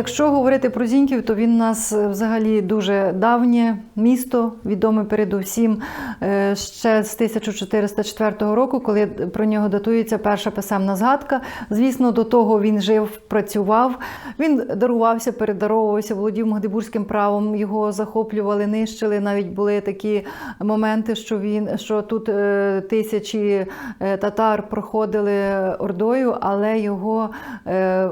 Якщо говорити про Зіньків, то він у нас е, взагалі дуже давнє місто, відоме передусім е, ще з 1404 року, коли про нього датується перша писемна згадка. Звісно, до того він жив, працював. Він дарувався, передаровувався, володів магдебурзьким правом. Його захоплювали, нищили. Навіть були такі моменти, що він що тут е, тисячі татар проходили ордою, але його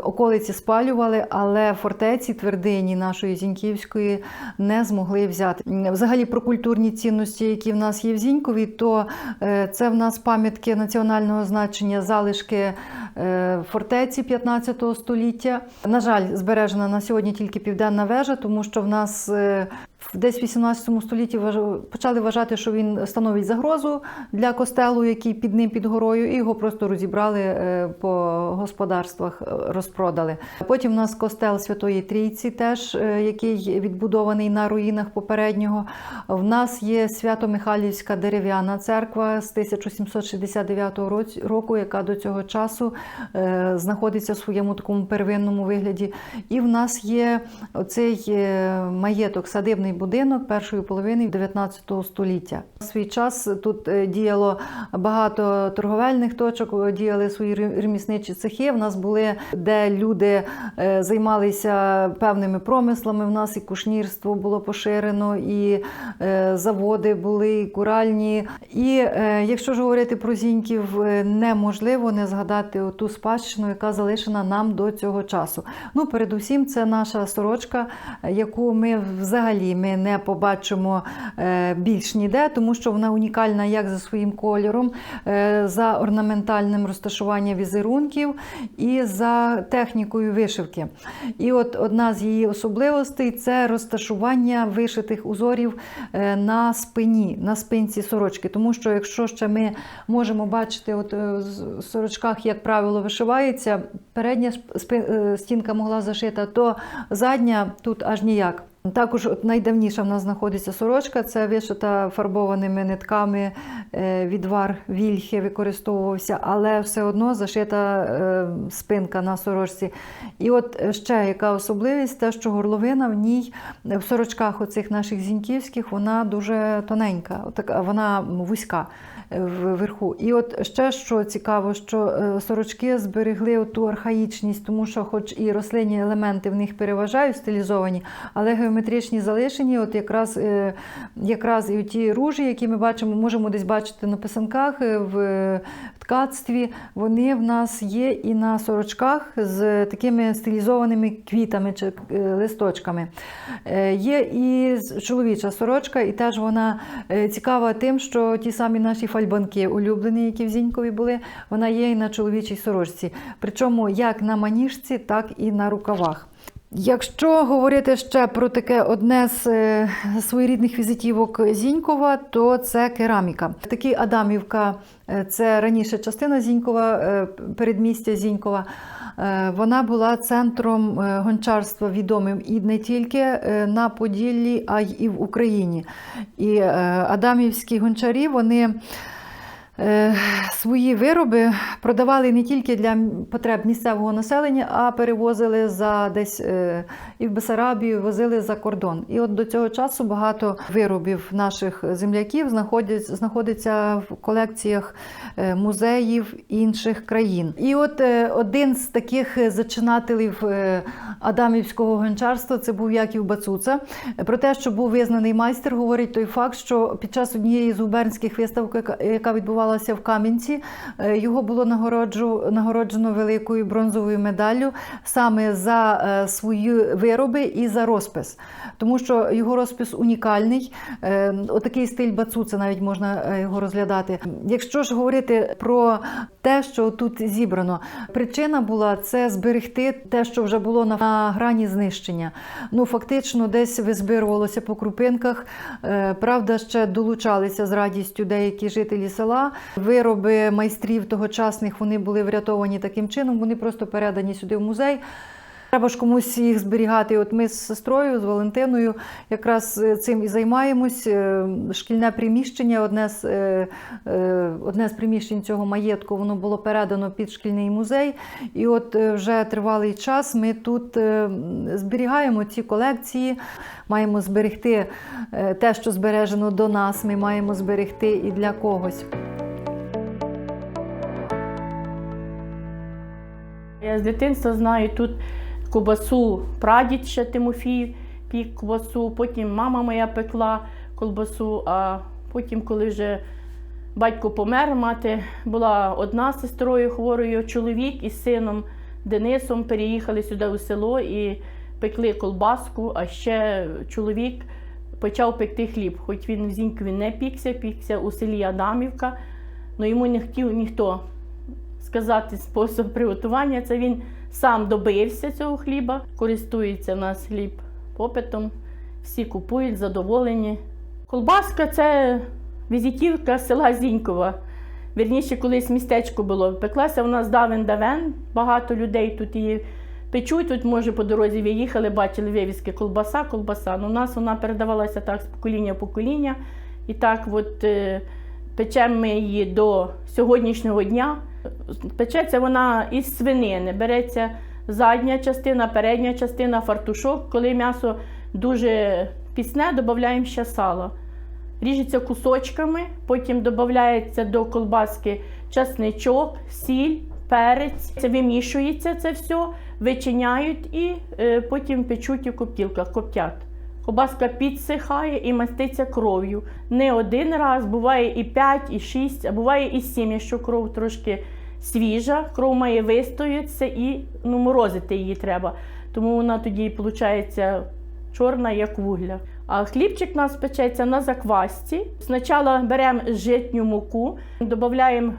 околиці спалювали. Але фортеці твердині нашої Зіньківської не змогли взяти. Взагалі про культурні цінності, які в нас є в Зінькові, то е, це в нас пам'ятки національного значення, залишки е, фортеці 15 століття. На жаль, збережена на сьогодні тільки південна вежа, тому що в нас е, Десь в 18 столітті почали вважати, що він становить загрозу для костелу, який під ним під горою, і його просто розібрали е, по господарствах, е, розпродали. Потім у нас костел Святої Трійці, теж е, який відбудований на руїнах попереднього. В нас є Свято-Михайлівська дерев'яна церква з 1769 року, яка до цього часу знаходиться в своєму такому первинному вигляді. І в нас є оцей маєток, садибний будинок першої половини 19 століття. В свій час тут е, діяло багато торговельних точок, діяли свої ре- ремісничі цехи. В нас були, де люди е, займалися певними промислами. В нас і кушнірство було поширено, і е, заводи були, і куральні. І е, якщо ж говорити про зіньків, е, неможливо не згадати ту спадщину, яка залишена нам до цього часу. Ну, передусім, це наша сорочка, е, яку ми взагалі ми не побачимо е, більш ніде, тому що вона унікальна як за своїм кольором, е, за орнаментальним розташуванням візерунків і за технікою вишивки. І от одна з її особливостей це розташування вишитих узорів е, на спині, на спинці сорочки. Тому що якщо ще ми можемо бачити, от в сорочках, як правило, вишивається, передня стінка могла зашита, то задня тут аж ніяк. Також от найдавніша в нас знаходиться сорочка, це вишита фарбованими нитками, е, відвар вільхи використовувався, але все одно зашита е, спинка на сорочці. І от е, ще яка особливість, те, що горловина в ній в сорочках оцих наших зіньківських, вона дуже тоненька, вона вузька вверху. І от ще що цікаво, що сорочки зберегли ту архаїчність, тому що, хоч і рослинні елементи в них переважають стилізовані, але геометричні залишені, от якраз, е, якраз і ті ружі, які ми бачимо, можемо десь бачити на писанках е, в ткацтві, вони в нас є і на сорочках з такими стилізованими квітами чи е, листочками. Є і чоловіча сорочка, і теж вона цікава тим, що ті самі наші фальбанки улюблені, які в Зінькові були, вона є і на чоловічій сорочці. Причому як на маніжці, так і на рукавах. Якщо говорити ще про таке одне з е, своєрідних візитівок Зінькова, то це кераміка. Такий Адамівка, е, це раніше частина Зінькова, е, передмістя Зінькова. Вона була центром гончарства відомим і не тільки на Поділлі, а й і в Україні. І Адамівські гончарі вони. Е, Свої вироби продавали не тільки для потреб місцевого населення, а перевозили за десь е, і в Бесарабію, возили за кордон. І от до цього часу багато виробів наших земляків знаходять, знаходиться в колекціях е, музеїв інших країн. І от один з таких зачинателів Адамівського гончарства це був Яків Бацуца. Про те, що був визнаний майстер, говорить той факт, що під час однієї з губернських виставок, яка- відбувалася в Кам'янці, е, його було нагороджено великою бронзовою медаллю саме за е, свої вироби і за розпис. Тому що його розпис унікальний. Е, Отакий стиль Бацуца навіть можна його розглядати. Якщо ж говорити про те, що тут зібрано, причина була це зберегти те, що вже було на, грані знищення. Ну фактично, десь визбирувалося по крупинках. Е, Правда, ще долучалися з радістю деякі жителі села. Вироби майстрів тогочасних вони були врятовані таким чином. Вони просто передані сюди в музей. Треба ж комусь їх зберігати. От ми з сестрою, з Валентиною, якраз е, цим і займаємось. Е, Шкільне приміщення, одне з, е, одне з приміщень цього маєтку, воно було передано під шкільний музей. І от вже тривалий час ми тут зберігаємо ці колекції, маємо зберегти те, що збережено до нас, ми маємо зберегти і для когось. Я з дитинства знаю тут ковбасу, прадід ще Тимофій пік ковбасу, потім мама моя пекла колбасу, а потім, коли вже батько помер, мати була одна сестрою хворою, чоловік із сином Денисом переїхали сюди у село і пекли колбаску, а ще чоловік почав пекти хліб. Хоч він в Зінькові не пікся, пікся у селі Адамівка, але йому не хотів ніхто сказати спосіб приготування. Це він сам добився цього хліба, користується в нас хліб попитом, всі купують, задоволені. Колбаска це візитівка села Зінькова. Вірніше, колись містечко було. Пеклася у нас давен-давен, багато людей тут її печуть. Тут, може, по дорозі ви їхали, бачили вивіски колбаса, колбаса. Ну, у нас вона передавалася так з покоління в покоління. І так, от е, печемо ми її до сьогоднішнього дня. Печеться вона із свинини. Береться задня частина, передня частина, фартушок. Коли м'ясо дуже пісне, додаємо ще сало. Ріжеться кусочками, потім додається до колбаски часничок, сіль, перець. Це вимішується це все, вичиняють і е, потім печуть у коптілках, коптять. Колбаска підсихає і маститься кров'ю. Не один раз, буває і 5, і 6, а буває і 7, якщо кров трошки свіжа, кров має вистоятися і ну, морозити її треба. Тому вона тоді виходить чорна, як вугля. А хлібчик у нас печеться на заквасці. Спочатку беремо житню муку, додаємо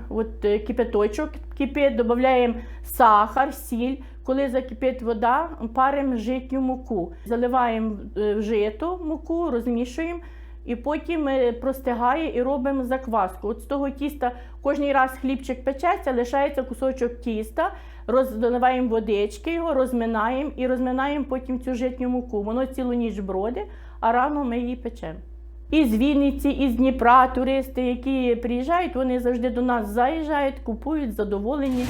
е, кипяточок, кипить, додаємо сахар, сіль. Коли закипить вода, паримо житню муку. Заливаємо е, в жито муку, розмішуємо. І потім е, простигає і робимо закваску. От з того тіста кожен раз хлібчик печеться, лишається кусочок тіста, розливаємо водички, його розминаємо і розминаємо потім цю житню муку. Воно цілу ніч броди, а рано ми її печемо. І з Вінниці, і з Дніпра туристи, які приїжджають, вони завжди до нас заїжджають, купують, задоволені.